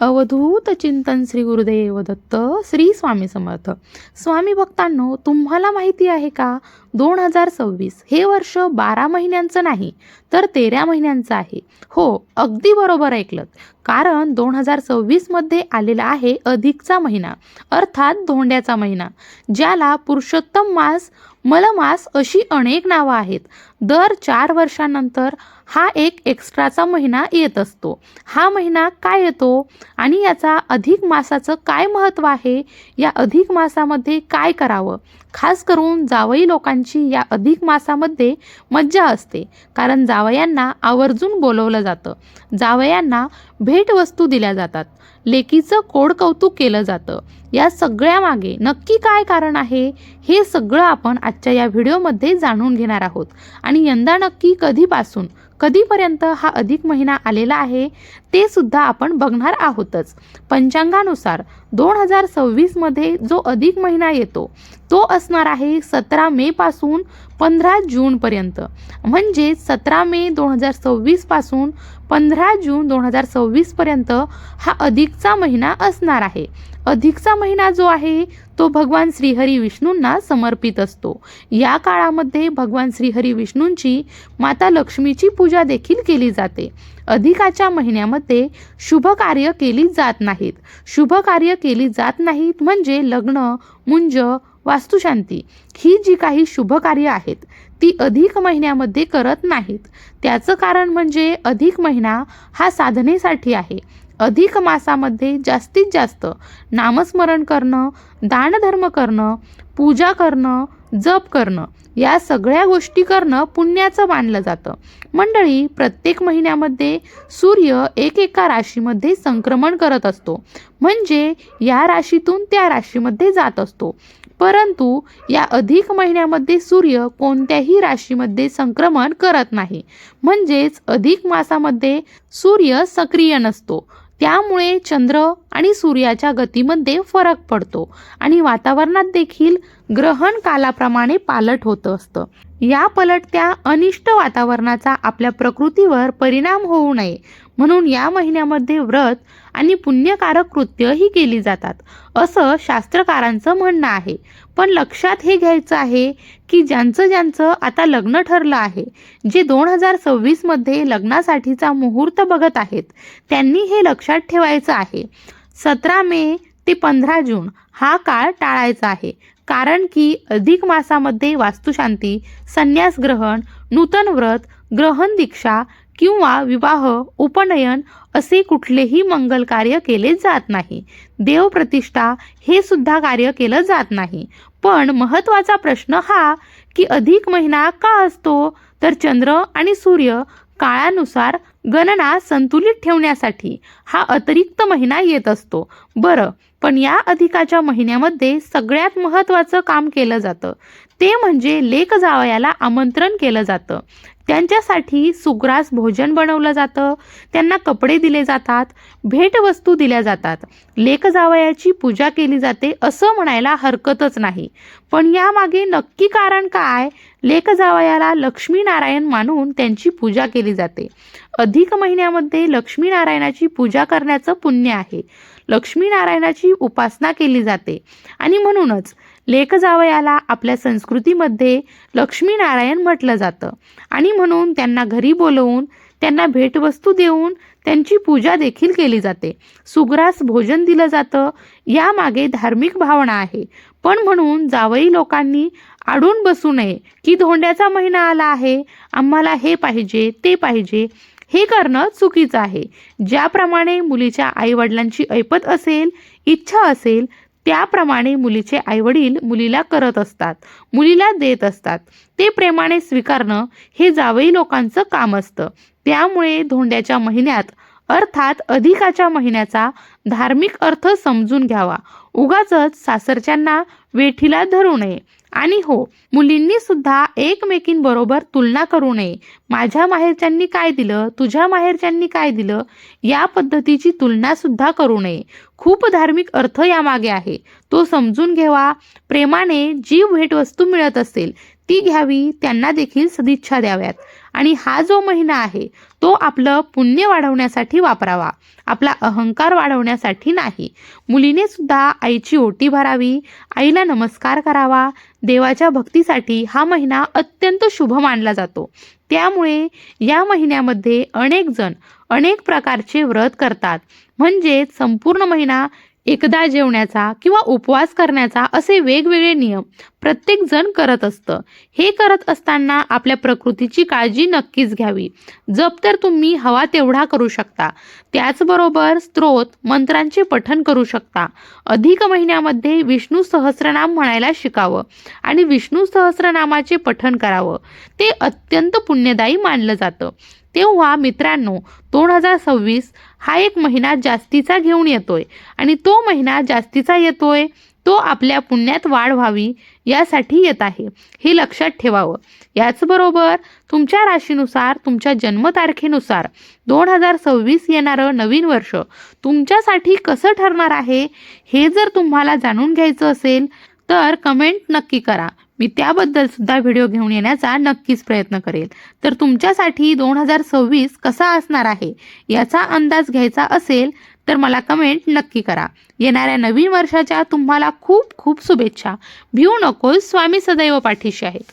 अवधूत चिंतन श्री गुरुदेव दत्त श्री स्वामी समर्थ. स्वामी भक्तांनो तुम्हाला माहिती आहे का? दोन हजार सव्वीस हे वर्ष बारा महिन्यांचं नाही तर तेरा महिन्यांचं आहे. हो अगदी बरोबर ऐकलं कारण दोन हजार सव्वीसमध्ये आलेला आहे अधिकचा महिना अर्थात धोंड्याचा महिना ज्याला पुरुषोत्तम मास मलमास अशी अनेक नावं आहेत. दर चार वर्षानंतर हा एक एक्स्ट्राचा महिना येत असतो. हा महिना काय येतो? आणि याचा अधिक मासाचं काय महत्त्व आहे? या अधिक मासामध्ये काय करावं? खास करून जावई लोकांची या अधिक मासामध्ये मज्जा असते. कारण जावयांना आवर्जून बोलवलं जातं. जावयांना भेटवस्तू दिल्या जातात. लेकीचं कोड कौतुक केलं जातं. या सगळ्यामागे नक्की काय कारण आहे हे सगळं आपण आजच्या या व्हिडिओमध्ये जाणून घेणार आहोत. आणि यंदा नक्की कधीपासून कधीपर्यंत हा अधिक महिना आलेला आहे ते सुद्धा आपण बघणार आहोतच. पंचांगानुसार दोन हजार सव्वीसमध्ये जो अधिक महिना येतो तो असणार आहे सतरा मेपासून पंधरा जूनपर्यंत म्हणजे सतरा मे दोन हजार सव्वीसपासून पंधरा जून दोन हजार सव्वीसपर्यंत हा अधिकचा महिना असणार आहे. अधिकचा महिना जो आहे तो भगवान श्रीहरी विष्णूंना समर्पित असतो. या काळामध्ये भगवान श्रीहरी विष्णूंची माता लक्ष्मीची पूजा देखील केली जाते. अधिकाच्या महिन्यामध्ये शुभ कार्य केली जात नाहीत. शुभ कार्य केली जात नाहीत म्हणजे लग्न मुंज वास्तुशांती ही जी काही शुभ कार्य आहेत ती अधिक महिन्यामध्ये करत नाहीत. त्याचं कारण म्हणजे अधिक महिना हा साधनेसाठी आहे. अधिक मासामध्ये जास्तीत जास्त नामस्मरण करणं दानधर्म करणं पूजा करणं जप करणं या सगळ्या गोष्टी करणं पुण्याचं मानलं जातं. मंडळी प्रत्येक महिन्यामध्ये सूर्य एक एका राशीमध्ये संक्रमण करत असतो. म्हणजे या राशीतून त्या राशीमध्ये जात असतो. परंतु या अधिक महिन्यामध्ये सूर्य कोणत्याही राशीमध्ये संक्रमण करत नाही. म्हणजेच अधिक मासामध्ये सूर्य सक्रिय नसतो. त्यामुळे चंद्र आणि सूर्याच्या गतीमध्ये फरक पडतो आणि वातावरणात देखील ग्रहण कालाप्रमाणे पालट होत असतं. या पलटत्या अनिष्ट वातावरणाचा आपल्या प्रकृतीवर परिणाम होऊ नये म्हणून या महिन्यामध्ये व्रत आणि पुण्यकारक कृत्य ही केली जातात. असं शास्त्रकारांचं म्हणणं आहे. पण लक्षात हे घ्यायचं आहे की ज्यांचं ज्यांचं आता लग्न ठरलं आहे जे दोन हजार सव्वीसमध्ये लग्नासाठीचा मुहूर्त बघत आहेत त्यांनी हे लक्षात ठेवायचं आहे. सतरा मे ते पंधरा जून हा काळ टाळायचा आहे. कारण की अधिक मासामध्ये वास्तुशांती संन्यास ग्रहण नूतन व्रत ग्रहण दीक्षा किंवा विवाह उपनयन असे कुठलेही मंगल कार्य केले जात नाही. देवप्रतिष्ठा हे सुद्धा कार्य केलं जात नाही. पण महत्त्वाचा प्रश्न हा की अधिक महिना का असतो? तर चंद्र आणि सूर्य काळानुसार गणना संतुलित ठेवण्यासाठी हा अतिरिक्त महिना येत असतो. बरं पण या अधिकाच्या महिन्यामध्ये सगळ्यात महत्त्वाचं काम केलं जातं. ते म्हणजे लेक जावयाला आमंत्रण केलं जातं. त्यांच्यासाठी सुग्रास भोजन बनवलं जातं. त्यांना कपडे दिले जातात. भेटवस्तू दिल्या जातात. लेक जावयाची पूजा केली जाते असं म्हणायला हरकतच नाही. पण यामागे नक्की कारण काय? लेक जावयाला लक्ष्मीनारायण मानून त्यांची पूजा केली जाते. अधिक महिन्यामध्ये लक्ष्मीनारायणाची पूजा करण्याचं पुण्य आहे. लक्ष्मीनारायणाची उपासना केली जाते. आणि म्हणूनच लेख जावयाला आपल्या संस्कृतीमध्ये लक्ष्मीनारायण म्हटलं जातं. आणि म्हणून त्यांना घरी बोलवून त्यांना भेटवस्तू देऊन त्यांची पूजा देखील केली जाते. सुग्रास भोजन दिलं जातं. यामागे धार्मिक भावना आहे. पण म्हणून जावई लोकांनी आडून बसू नये. की धोंड्याचा महिना आला आहे. आम्हाला हे पाहिजे ते पाहिजे. हे करणं चुकीचं आहे. ज्याप्रमाणे मुलीच्या आईवडिलांची ऐपत असेल इच्छा असेल त्याप्रमाणे मुलीचे आईवडील मुलीला करत असतात मुलीला देत असतात. ते प्रेमाने स्वीकारणं हे जावई लोकांचं काम असतं. त्यामुळे धोंड्याच्या महिन्यात अर्थात अधिकाच्या महिन्याचा धार्मिक अर्थ समजून घ्यावा. उगाच सासरच्यांना वेठीला धरू नये. आणि हो मुलींनी सुद्धा एकमेकींबरोबर तुलना करू नये. माझ्या माहेरच्यांनी काय दिलं? तुझ्या माहेरच्यांनी काय दिलं? या पद्धतीची तुलना सुद्धा करू नये. खूप धार्मिक अर्थ यामागे आहे. तो समजून घ्यावा. प्रेमाने जी भेटवस्तू मिळत असेल ती घ्यावी त्यांना देखील सदिच्छा द्याव्यात. आणि हा जो महिना आहे तो आपलं पुण्य वाढवण्यासाठी वापरावा. आपला अहंकार वाढवण्यासाठी नाही. मुलीने सुद्धा आईची ओटी भरावी आईला नमस्कार करावा. देवाच्या भक्तीसाठी हा महिना अत्यंत शुभ मानला जातो. त्यामुळे या महिन्यामध्ये अनेक जण अनेक प्रकारचे व्रत करतात. म्हणजे संपूर्ण महिना एकदा जेवण्याचा किंवा उपवास करण्याचा असे वेगवेगळे नियम प्रत्येक जण करत असतं. हे करत असताना आपल्या प्रकृतीची काळजी नक्कीच घ्यावी. जप तर तुम्ही हवा तेवढा करू शकता. त्याचबरोबर स्त्रोत मंत्रांचे पठन करू शकता. अधिक महिन्यामध्ये विष्णू सहस्रनाम म्हणायला शिकावं आणि विष्णू सहस्रनामाचे पठन करावं. ते अत्यंत पुण्यदायी मानलं जातं. तेव्हा मित्रांनो दोन हजार सव्वीस हा एक महिना जास्तीचा घेऊन येतोय. आणि तो महिना जास्तीचा येतोय तो आपल्या पुण्यात वाढ व्हावी यासाठी येत आहे. हे लक्षात ठेवावं. याचबरोबर तुमच्या राशीनुसार तुमच्या जन्मतारखेनुसार दोन हजार सव्वीस येणारं नवीन वर्ष तुमच्यासाठी कसं ठरणार आहे हे जर तुम्हाला जाणून घ्यायचं असेल तर कमेंट नक्की करा. मी त्याबद्दल सुद्धा व्हिडिओ घेऊन येण्याचा नक्कीच प्रयत्न करेल. तर तुमच्यासाठी दोन हजार सव्वीस कसा असणार आहे याचा अंदाज घ्यायचा असेल तर मला कमेंट नक्की करा. येणाऱ्या नवीन वर्षाच्या तुम्हाला खूप खूप शुभेच्छा. भिऊ नकोस स्वामी सदैव पाठीशी आहेत.